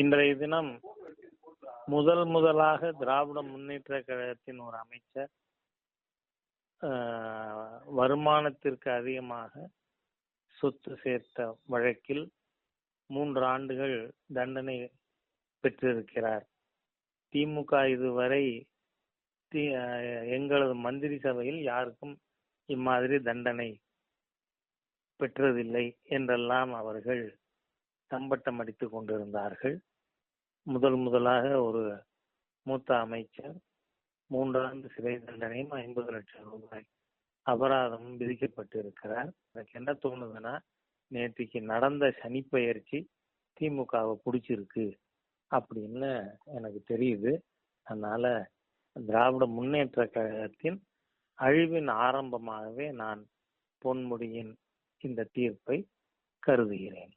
இன்றைய தினம் முதல் முதலாக திராவிட முன்னேற்ற கழகத்தின் ஒரு அமைச்சர் வருமானத்திற்கு அதிகமாக சொத்து சேர்த்த வழக்கில் மூன்று ஆண்டுகள் தண்டனை பெற்றிருக்கிறார். திமுக இதுவரை தி- எங்களது மந்திரி சபையில் யாருக்கும் இம்மாதிரி தண்டனை பெற்றதில்லை என்றெல்லாம் அவர்கள் தம்பட்டம் அடித்துக் கொண்டிருந்தார்கள். முதல் முதலாக ஒரு மூத்த அமைச்சர் மூன்றாண்டு சிறை தண்டனையும் ஐம்பது லட்சம் ரூபாய் அபராதமும் விதிக்கப்பட்டிருக்கிறார். எனக்கு என்ன தோணுதுன்னா நேற்றுக்கு நடந்த சனிப்பெயர்ச்சி திமுகவை பிடிச்சிருக்கு அப்படின்னு எனக்கு தெரியுது. அதனால திராவிட முன்னேற்ற கழகத்தின் அழிவின் ஆரம்பமாகவே நான் பொன்முடியின் இந்த தீர்ப்பை கருதுகிறேன்.